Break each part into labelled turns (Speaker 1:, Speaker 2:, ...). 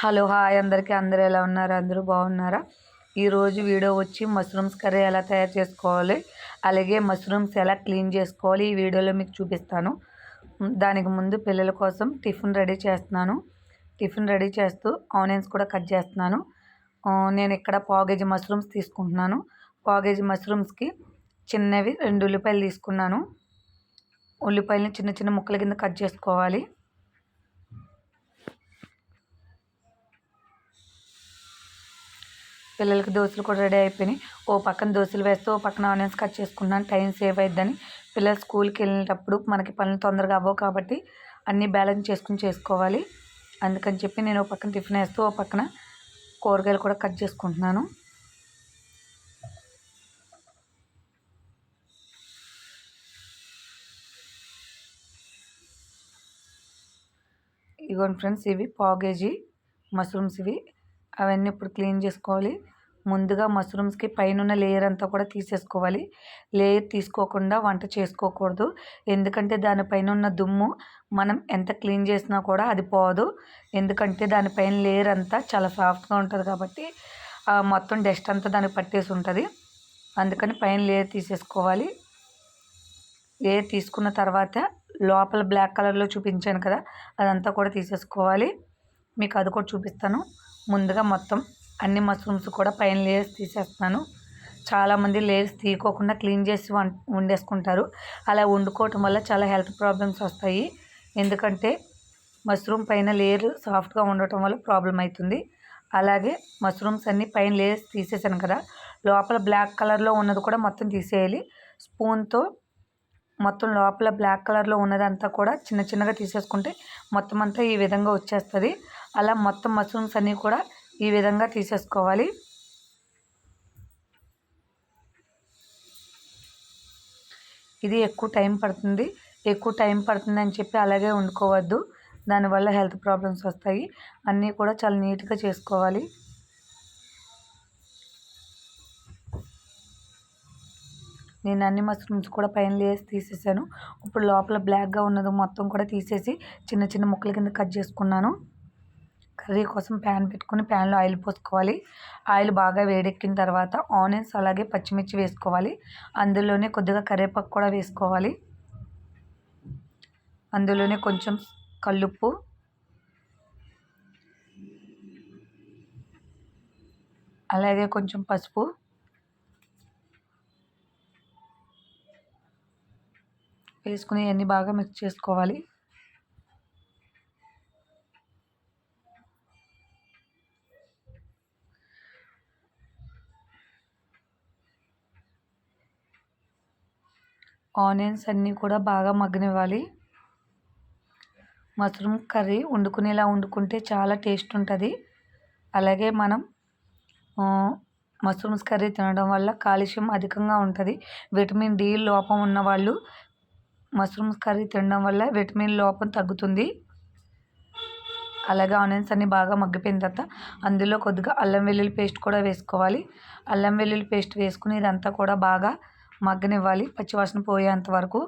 Speaker 1: Hello hi అందరికీ అందరూ ఎలా ఉన్నారు? అందరూ బాగున్నారా? ఈరోజు వీడియో వచ్చి మష్రూమ్స్ కర్రీ ఎలా తయారు చేసుకోవాలి అలాగే మష్రూమ్స్ ఎలా క్లీన్ చేసుకోవాలి ఈ వీడియోలో మీకు చూపిస్తాను. దానికి ముందు పిల్లల కోసం టిఫిన్ రెడీ చేస్తున్నాను. టిఫిన్ రెడీ చేస్తూ ఆనియన్స్ కూడా కట్ చేస్తున్నాను. నేను ఇక్కడ పావు మష్రూమ్స్ తీసుకుంటున్నాను. పావు మష్రూమ్స్కి చిన్నవి రెండు ఉల్లిపాయలు తీసుకున్నాను. ఉల్లిపాయలని చిన్న చిన్న ముక్కల కింద కట్ చేసుకోవాలి. పిల్లలకి దోశలు కూడా రెడీ అయిపోయినాయి. ఓ పక్కన దోశలు వేస్తూ ఓ పక్కన ఆనియన్స్ కట్ చేసుకున్నాను టైం సేవ్ అయిద్దని. పిల్లలు స్కూల్కి వెళ్ళేటప్పుడు మనకి పనులు తొందరగా అవ్వవు కాబట్టి అన్నీ బ్యాలెన్స్ చేసుకుని చేసుకోవాలి. అందుకని చెప్పి నేను ఓ పక్కన టిఫిన్ వేస్తూ ఓ పక్కన కూరగాయలు కూడా కట్ చేసుకుంటున్నాను. ఇగోండి ఫ్రెండ్స్ ఇవి పావు కేజీ మష్రూమ్స్ ఇవి. అవన్నీ ఇప్పుడు క్లీన్ చేసుకోవాలి. ముందుగా మష్రూమ్స్కి పైన ఉన్న లేయర్ అంతా కూడా తీసేసుకోవాలి. లేయర్ తీసుకోకుండా వంట చేసుకోకూడదు. ఎందుకంటే దానిపైన ఉన్న దుమ్ము మనం ఎంత క్లీన్ చేసినా కూడా అది పోదు. ఎందుకంటే దానిపైన లేయర్ అంతా చాలా సాఫ్ట్గా ఉంటుంది కాబట్టి మొత్తం డస్ట్ అంతా దానికి పట్టేసి ఉంటుంది. అందుకని పైన లేయర్ తీసేసుకోవాలి. లేయర్ తీసుకున్న తర్వాత లోపల బ్లాక్ కలర్లో చూపించాను కదా అదంతా కూడా తీసేసుకోవాలి. మీకు అది కూడా చూపిస్తాను. ముందుగా మొత్తం అన్ని మష్రూమ్స్ కూడా పైన లేయర్స్ తీసేస్తున్నాను. చాలామంది లేయర్స్ తీయకోకుండా క్లీన్ చేసి వం వండేసుకుంటారు. అలా వండుకోవటం వల్ల చాలా హెల్త్ ప్రాబ్లమ్స్ వస్తాయి. ఎందుకంటే మష్రూమ్ పైన లేయర్ సాఫ్ట్గా ఉండటం వల్ల ప్రాబ్లం అవుతుంది అలాగే మష్రూమ్స్ అన్ని పైన లేయర్స్ తీసేసాను కదా. లోపల బ్లాక్ కలర్లో ఉన్నది కూడా మొత్తం తీసేయాలి. స్పూన్తో మొత్తం లోపల బ్లాక్ కలర్లో ఉన్నదంతా కూడా చిన్న చిన్నగా తీసేసుకుంటే మొత్తం అంతా ఈ విధంగా వచ్చేస్తుంది. అలా మొత్తం మష్రూమ్స్ అన్నీ కూడా ఈ విధంగా తీసేసుకోవాలి. ఇది ఎక్కువ టైం పడుతుంది. ఎక్కువ టైం పడుతుంది అని చెప్పి అలాగే వండుకోవద్దు. దానివల్ల హెల్త్ ప్రాబ్లమ్స్ వస్తాయి. అన్నీ కూడా చాలా నీట్గా చేసుకోవాలి. నేను అన్ని మష్రూమ్స్ కూడా పైన లేసి తీసేసాను. ఇప్పుడు లోపల బ్లాక్గా ఉన్నది మొత్తం కూడా తీసేసి చిన్న చిన్న ముక్కల కింద కట్ చేసుకున్నాను. కర్రీ కోసం ప్యాన్ పెట్టుకుని ప్యాన్లో ఆయిల్ పోసుకోవాలి. ఆయిల్ బాగా వేడెక్కిన తర్వాత ఆనియన్స్ అలాగే పచ్చిమిర్చి వేసుకోవాలి. అందులోనే కొద్దిగా కరివేపాకు కూడా వేసుకోవాలి. అందులోనే కొంచెం కల్లుప్పు. అలాగే కొంచెం పసుపు. వేసుకుని ఇవన్నీ బాగా మిక్స్ చేసుకోవాలి. ఆనియన్స్ అన్నీ కూడా బాగా మగ్గనివ్వాలి. మష్రూమ్ కర్రీ వండుకునేలా వండుకుంటే చాలా టేస్ట్ ఉంటుంది. అలాగే మనం మష్రూమ్స్ కర్రీ తినడం వల్ల కాలుష్యం అధికంగా ఉంటుంది. విటమిన్ డి లోపం ఉన్నవాళ్ళు మష్రూమ్స్ కర్రీ తినడం వల్ల విటమిన్ లోపం తగ్గుతుంది. అలాగే ఆనియన్స్ అన్ని బాగా మగ్గిపోయిన తర్వాత అందులో కొద్దిగా అల్లం వెల్లుల్లి పేస్ట్ కూడా వేసుకోవాలి. అల్లం వెల్లుల్లి పేస్ట్ వేసుకుని ఇదంతా కూడా బాగా మగ్గనివ్వాలి. పచ్చివాసన పోయేంత వరకు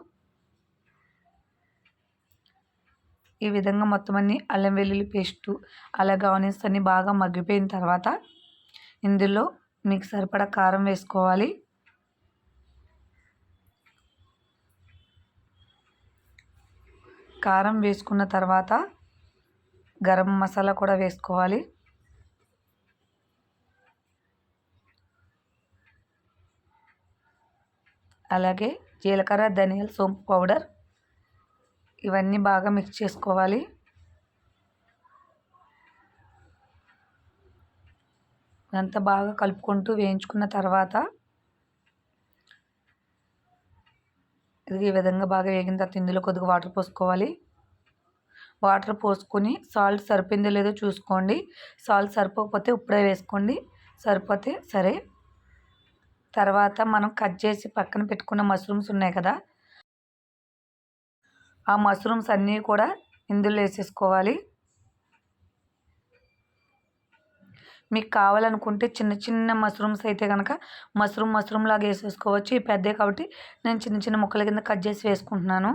Speaker 1: ఈ విధంగా మొత్తం అన్ని అల్లం వెల్లుల్లి పేస్టు అలాగే ఆనియన్స్ బాగా మగ్గిపోయిన తర్వాత ఇందులో మీకు సరిపడా కారం వేసుకోవాలి. కారం వేసుకున్న తర్వాత గరం మసాలా కూడా వేసుకోవాలి. అలాగే జీలకర్ర ధనియాల సోంపు పౌడర్ ఇవన్నీ బాగా మిక్స్ చేసుకోవాలి. ఇదంతా బాగా కలుపుకుంటూ వేయించుకున్న తర్వాత ఇది ఈ విధంగా బాగా వేగిన తర్వాత ఇందులో కొద్దిగా వాటర్ పోసుకోవాలి. వాటర్ పోసుకొని సాల్ట్ సరిపోయిందో లేదో చూసుకోండి. సాల్ట్ సరిపోకపోతే ఇప్పుడే వేసుకోండి. సరిపోతే సరే. తర్వాత మనం కట్ చేసి పక్కన పెట్టుకున్న మష్రూమ్స్ ఉన్నాయి కదా ఆ మష్రూమ్స్ అన్నీ కూడా ఇందులో వేసేసుకోవాలి. మీకు కావాలనుకుంటే చిన్న చిన్న మష్రూమ్స్ అయితే కనుక మష్రూమ్ మష్రూమ్ లాగా వేసేసుకోవచ్చు. ఈ పెద్దవి కాబట్టి నేను చిన్న చిన్న ముక్కల కింద కట్ చేసి వేసుకుంటున్నాను.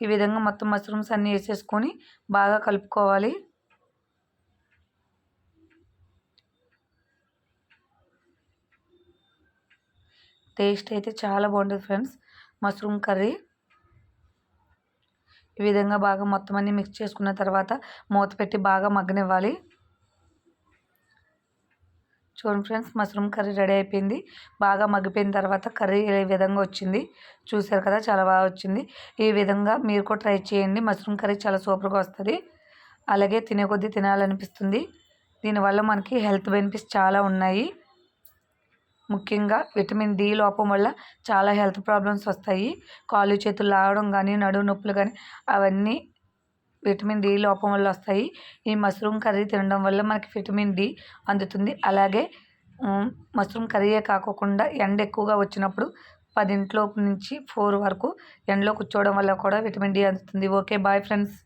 Speaker 1: ఈ విధంగా మొత్తం మష్రూమ్స్ అన్నీ వేసేసుకొని బాగా కలుపుకోవాలి. టేస్ట్ అయితే చాలా బాగుంటుంది ఫ్రెండ్స్. మష్రూమ్ కర్రీ ఈ విధంగా బాగా మొత్తం అన్నీ మిక్స్ చేసుకున్న తర్వాత మూత పెట్టి బాగా మగ్గనివ్వాలి. చూడండి ఫ్రెండ్స్ మష్రూమ్ కర్రీ రెడీ అయిపోయింది. బాగా మగ్గిపోయిన తర్వాత కర్రీ ఏ విధంగా వచ్చింది. చూసారు కదా చాలా బాగా వచ్చింది. ఈ విధంగా మీరు కూడా ట్రై చేయండి. మష్రూమ్ కర్రీ చాలా సూపర్గా వస్తుంది. అలాగే తినే కొద్దీ తినాలనిపిస్తుంది. దీనివల్ల మనకి హెల్త్ బెనిఫిట్స్ చాలా ఉన్నాయి. ముఖ్యంగా విటమిన్ డి లోపం వల్ల చాలా హెల్త్ ప్రాబ్లమ్స్ వస్తాయి. కాళ్ళు చేతులు లాగడం కానీ నడుము నొప్పులు కానీ అవన్నీ విటమిన్ డి లోపం వల్ల వస్తాయి. ఈ మష్రూమ్ కర్రీ తినడం వల్ల మనకి విటమిన్ డి అందుతుంది. అలాగే మష్రూమ్ కర్రీయే కాకోకుండా ఎండ ఎక్కువగా వచ్చినప్పుడు పదింట్లో నుంచి ఫోర్ వరకు ఎండలో కూర్చోవడం వల్ల కూడా విటమిన్ డి అందుతుంది. Okay bye friends.